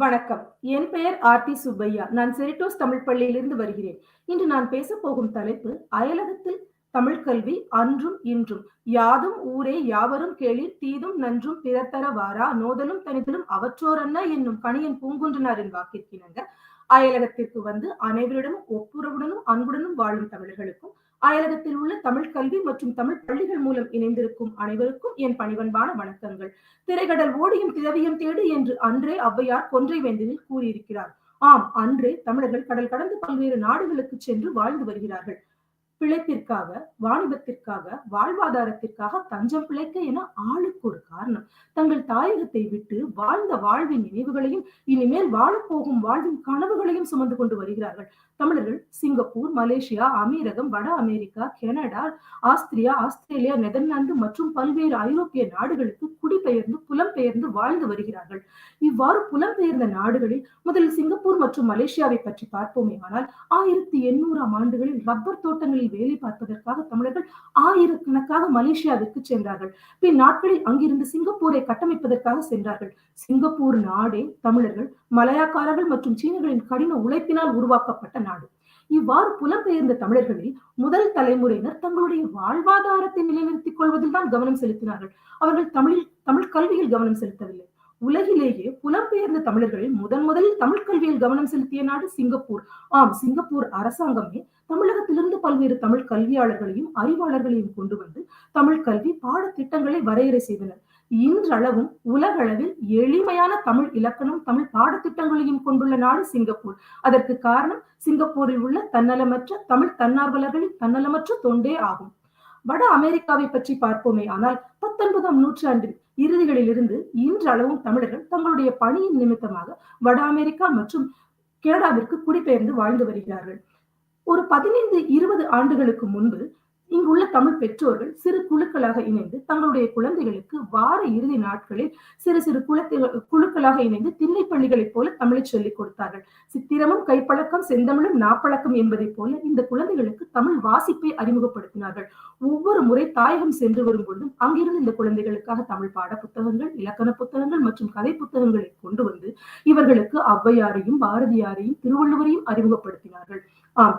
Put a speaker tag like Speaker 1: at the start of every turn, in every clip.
Speaker 1: வணக்கம். என் பெயர் ஆர்த்தி சுப்பையா. நான் செரிட்டோஸ் தமிழ் பள்ளியிலிருந்து வருகிறேன். இன்று நான் பேசப் போகும் தலைப்பு, அயலகத்தில் தமிழ் கல்வி அன்றும் இன்றும். யாதும் ஊரே யாவரும் கேளிர் தீதும் நன்றும் பிறத்தர வாரா நோதலும் தணிதலும் அவற்றோரன்ன என்னும் கணியன் பூங்குன்றனாரின் வாக்கிற்கிணங்க, அயலகத்திற்கு வந்து அனைவரிடமும் ஒப்புரவுடனும் அன்புடனும் வாழும் தமிழர்களுக்கும், அயலகத்தில் உள்ள தமிழ் கல்வி மற்றும் தமிழ் பள்ளிகள் மூலம் இணைந்திருக்கும் அனைவருக்கும் என் பணிவன்பான வணக்கங்கள். திரைகடல் ஓடியும் திரவியம் தேடு என்று அன்றே ஔவையார் கொன்றை வேந்தனில் கூறியிருக்கிறார். ஆம், அன்றே தமிழர்கள் கடல் கடந்து பல்வேறு நாடுகளுக்குச் சென்று வாழ்ந்து வருகிறார்கள். பிழைப்பிற்காக, வாணிபத்திற்காக, வாழ்வாதாரத்திற்காக, தஞ்சம் பிழைக்க என ஆளுக்கு ஒரு காரணம். தங்கள் தாயகத்தை விட்டு வாழ்ந்த வாழ்வின் நினைவுகளையும், இனிமேல் வாழப்போகும் வாழ்வின் கனவுகளையும் சுமந்து கொண்டு வருகிறார்கள். தமிழர்கள் சிங்கப்பூர், மலேசியா, அமீரகம், வட America, Canada, Austria, Australia, Netherlands மற்றும் பல்வேறு ஐரோப்பிய நாடுகளுக்கு குடிபெயர்ந்து, புலம்பெயர்ந்து வாழ்ந்து வருகிறார்கள். இவ்வாறு புலம்பெயர்ந்த நாடுகளில் முதலில் சிங்கப்பூர் மற்றும் மலேசியாவை பற்றி பார்ப்போமே ஆனால் ஆயிரத்தி எண்ணூறாம் ஆண்டுகளில் ரப்பர் தோட்டங்களில் நாடுகளில் வேலை பார்ப்பதற்காக தமிழர்கள் ஆயிரக்கணக்காக மலேசியாவிற்கு சென்றார்கள். பின் நாட்களில் அங்கிருந்து சிங்கப்பூரை கட்டமைப்பதற்காக சென்றார்கள். சிங்கப்பூர் நாடே தமிழர்கள், மலையாக்காரர்கள் மற்றும் சீனர்களின் கடின உழைப்பினால் உருவாக்கப்பட்ட நாடு. இவ்வாறு புலம்பெயர்ந்த தமிழர்களில் முதல் தலைமுறையினர் தங்களுடைய வாழ்வாதாரத்தை நிலைநிறுத்திக் கொள்வதில் தான் கவனம் செலுத்தினார்கள். அவர்கள் தமிழில் தமிழ் கல்வியில் கவனம் செலுத்தவில்லை. உலகிலேயே புலம்பெயர்ந்த தமிழர்களில் முதன் முதலில் தமிழ் கல்வியில் கவனம் செலுத்திய நாடு சிங்கப்பூர். ஆம், சிங்கப்பூர் அரசாங்கமே தமிழகத்தில் பல்வேறு தமிழ் கல்வியாளர்களையும், அறிவாளர்களையும் கொண்டு வந்து தமிழ் கல்வி பாடத்திட்டங்களை வரையறை செய்தனர். இன்றளவும் உலகளவில் எளிமையான தமிழ் இலக்கணம், தமிழ் பாடத்திட்டங்களையும் கொண்டுள்ள நாடு சிங்கப்பூர். அதற்கு காரணம் சிங்கப்பூரில் உள்ள தன்னலமற்ற தமிழ் தன்னார்வலர்களின் தன்னலமற்ற தொண்டே ஆகும். வட அமெரிக்காவை பற்றி பார்ப்போமே ஆனால் பத்தொன்பதாம் நூற்றாண்டின் இறுதிகளிலிருந்து இன்றளவும் தமிழர்கள் தங்களுடைய பணியின் நிமித்தமாக வட அமெரிக்கா மற்றும் கனடாவிற்கு குடிபெயர்ந்து வாழ்ந்து வருகிறார்கள். ஒரு 15, 20 ஆண்டுகளுக்கு முன்பு இங்குள்ள தமிழ் பெற்றோர்கள் சிறு குழுக்களாக இணைந்து தங்களுடைய குழந்தைகளுக்கு வார இறுதி நாட்களில் சிறு சிறு குளத்தி குழுக்களாக இணைந்து திண்ணை பள்ளிகளைப் போல தமிழை சொல்லிக் கொடுத்தார்கள். சித்திரமும் கைப்பழக்கம், செந்தமிழும் நாப்பழக்கம் என்பதைப் போல இந்த குழந்தைகளுக்கு தமிழ் வாசிப்பை அறிமுகப்படுத்தினார்கள். ஒவ்வொரு முறை தாயகம் சென்று வரும்பொழுதும் அங்கிருந்து இந்த குழந்தைகளுக்காக தமிழ் பாட புத்தகங்கள், இலக்கண புத்தகங்கள் மற்றும் கதை புத்தகங்களை கொண்டு வந்து இவர்களுக்கு ஔவையாரையும், பாரதியாரையும், திருவள்ளுவரையும் அறிமுகப்படுத்தினார்கள். ஆம்,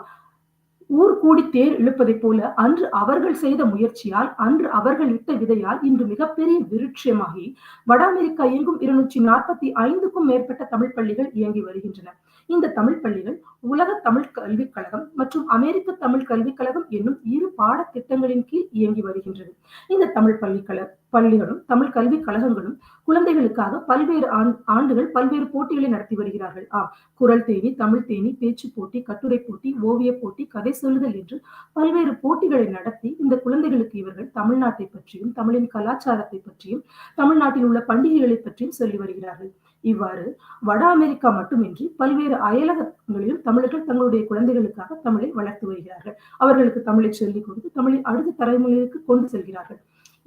Speaker 1: ஊர் கூடி தேர் இழுப்பதைப் போல அன்று அவர்கள் செய்த முயற்சியால், அன்று அவர்கள் இட்ட விதையால் இன்று மிகப்பெரிய விருட்சமாகி வட அமெரிக்கா எங்கும் 245க்கும் மேற்பட்ட தமிழ் பள்ளிகள் இயங்கி வருகின்றன. இந்த தமிழ் பள்ளிகள் உலக தமிழ் கல்விக் கழகம் மற்றும் அமெரிக்க தமிழ் கல்விக் கழகம் என்னும் இரு பாடத்திட்டங்களின் கீழ் இயங்கி வருகின்றது. இந்த தமிழ் பள்ளிக்கழ பள்ளிகளும், தமிழ் கல்விக் கழகங்களும் குழந்தைகளுக்காக பல்வேறு ஆண் ஆண்டுகள் பல்வேறு போட்டிகளை நடத்தி வருகிறார்கள். ஆம், குரல் தேனி, தமிழ் தேனி, பேச்சு போட்டி, கட்டுரைப் போட்டி, ஓவியப் போட்டி, கதை சொல்லுதல் என்று பல்வேறு போட்டிகளை நடத்தி இந்த குழந்தைகளுக்கு இவர்கள் தமிழ்நாட்டை பற்றியும், தமிழின் கலாச்சாரத்தை பற்றியும், தமிழ்நாட்டில் உள்ள பண்டிகைகளைப் பற்றியும் சொல்லி வருகிறார்கள். இவ்வாறு வட அமெரிக்கா மட்டுமின்றி பல்வேறு அயலகங்களிலும் தமிழர்கள் தங்களுடைய குழந்தைகளுக்காக தமிழை வளர்த்து வருகிறார்கள். அவர்களுக்கு தமிழை சொல்லிக் கொடுத்து தமிழை அடுத்த தலைமுறைக்கு கொண்டு செல்கிறார்கள்.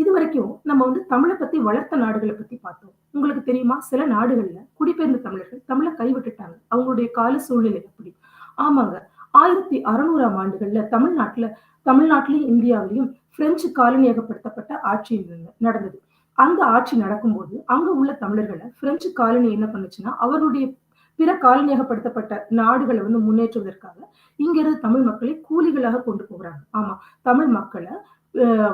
Speaker 1: இது வரைக்கும் நம்ம வந்து தமிழை பத்தி வளர்த்த நாடுகள பத்தி பார்த்தோம். உங்களுக்கு தெரியுமா? சில நாடுகள்ல குடிபெயர்ந்த தமிழர்கள் தமிழை கைவிட்டுட்டாங்க. அவங்களுடைய கால சூழ்நிலை அப்படி. ஆமாங்க. 1600ஆம் ஆண்டுகள்ல தமிழ்நாட்டுல தமிழ்நாட்டிலையும் இந்தியாவிலையும் பிரெஞ்சு காலனியாகப்படுத்தப்பட்ட ஆட்சி நடந்தது. அந்த ஆட்சி நடக்கும்போது அங்க உள்ள தமிழர்கள பிரெஞ்சு காலனி என்ன பண்ணுச்சுன்னா, அவருடைய பிற காலனியாகப்படுத்தப்பட்ட நாடுகளை வந்து முன்னேற்றுவதற்காக இங்கிருந்து தமிழ் மக்களை கூலிகளாக கொண்டு போகிறாங்க ஆமா, தமிழ் மக்களை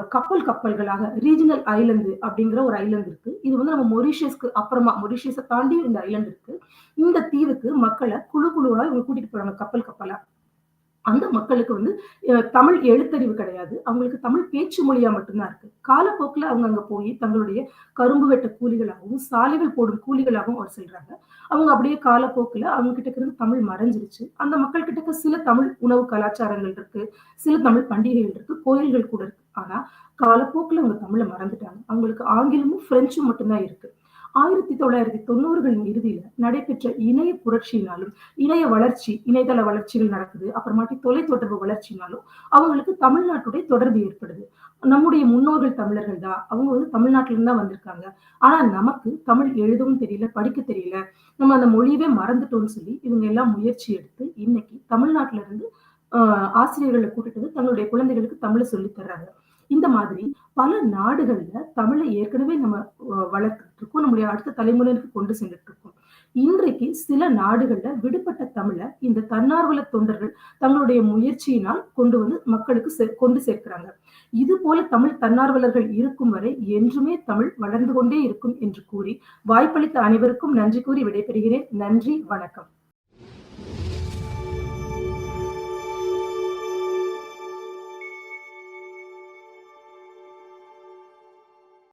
Speaker 1: கப்பல் கப்பல்களாக ரீஜினல் ஐலண்ட் அப்படிங்கிற ஒரு ஐலண்ட் இருக்கு. இது வந்து நம்ம மொரிஷியஸ்க்கு அப்புறமா மொரிஷியஸை தாண்டி இந்த ஐலண்ட் இருக்கு. இந்த தீவுக்கு மக்களை குழு குழுவா இவங்க கூட்டிட்டு போறாங்க கப்பல் கப்பலா. அந்த மக்களுக்கு வந்து தமிழ் எழுத்தறிவு கிடையாது. அவங்களுக்கு தமிழ் பேச்சு மொழியா மட்டும்தான் இருக்கு. காலப்போக்கில் அவங்க அங்க போய் தங்களுடைய கரும்பு வெட்ட கூலிகளாகவும், சாலைகள் போடும் கூலிகளாகவும் அவர் செல்றாங்க. அவங்க அப்படியே காலப்போக்கில் அவங்க கிட்ட இருந்து தமிழ் மறைஞ்சிருச்சு. அந்த மக்கள் கிட்ட சில தமிழ் உணவு கலாச்சாரங்கள் இருக்கு. சில தமிழ் பண்டிகைகள் இருக்கு. கோயில்கள் கூட இருக்கு. ஆனா காலப்போக்கில் அவங்க தமிழை மறந்துட்டாங்க. அவங்களுக்கு ஆங்கிலமும், பிரெஞ்சும் மட்டும் தான் இருக்கு. 1990களின் இறுதியில நடைபெற்ற இணைய புரட்சியினாலும், இணைய வளர்ச்சி, இணையதள வளர்ச்சிகள் நடக்குது. அப்புறமாட்டி தொலைத்தொடர்பு வளர்ச்சினாலும் அவங்களுக்கு தமிழ்நாட்டுடைய தொடர்பு ஏற்படுது. நம்முடைய முன்னோர்கள் தமிழர்கள் தான். அவங்க வந்து தமிழ்நாட்டுல இருந்து தான் வந்திருக்காங்க. ஆனா நமக்கு தமிழ் எழுதவும் தெரியல, படிக்க தெரியல. நம்ம அந்த மொழியவே மறந்துட்டோம்னு சொல்லி இவங்க எல்லாம் முயற்சி எடுத்து இன்னைக்கு தமிழ்நாட்டுல இருந்து ஆசிரியர்களை கூட்டிட்டு வந்து தங்களுடைய குழந்தைகளுக்கு தமிழை சொல்லி தர்றாங்க. இந்த மாதிரி பல நாடுகள்ல தமிழை ஏற்கனவே நம்ம வளர்த்துட்டு இருக்கோம். நம்முடைய அடுத்த தலைமுறைக்கு கொண்டு சென்றுட்டு இருக்கோம். இன்றைக்கு சில நாடுகள்ல விடுபட்ட தமிழை இந்த தன்னார்வல தொண்டர்கள் தங்களுடைய முயற்சியினால் கொண்டு வந்து மக்களுக்கு கொண்டு சேர்க்கிறாங்க இது போல தமிழ் தன்னார்வலர்கள் இருக்கும் வரை என்றுமே தமிழ் வளர்ந்து கொண்டே இருக்கும் என்று கூறி வாய்ப்பளித்த அனைவருக்கும் நன்றி கூறி விடைபெறுகிறேன் நன்றி வணக்கம்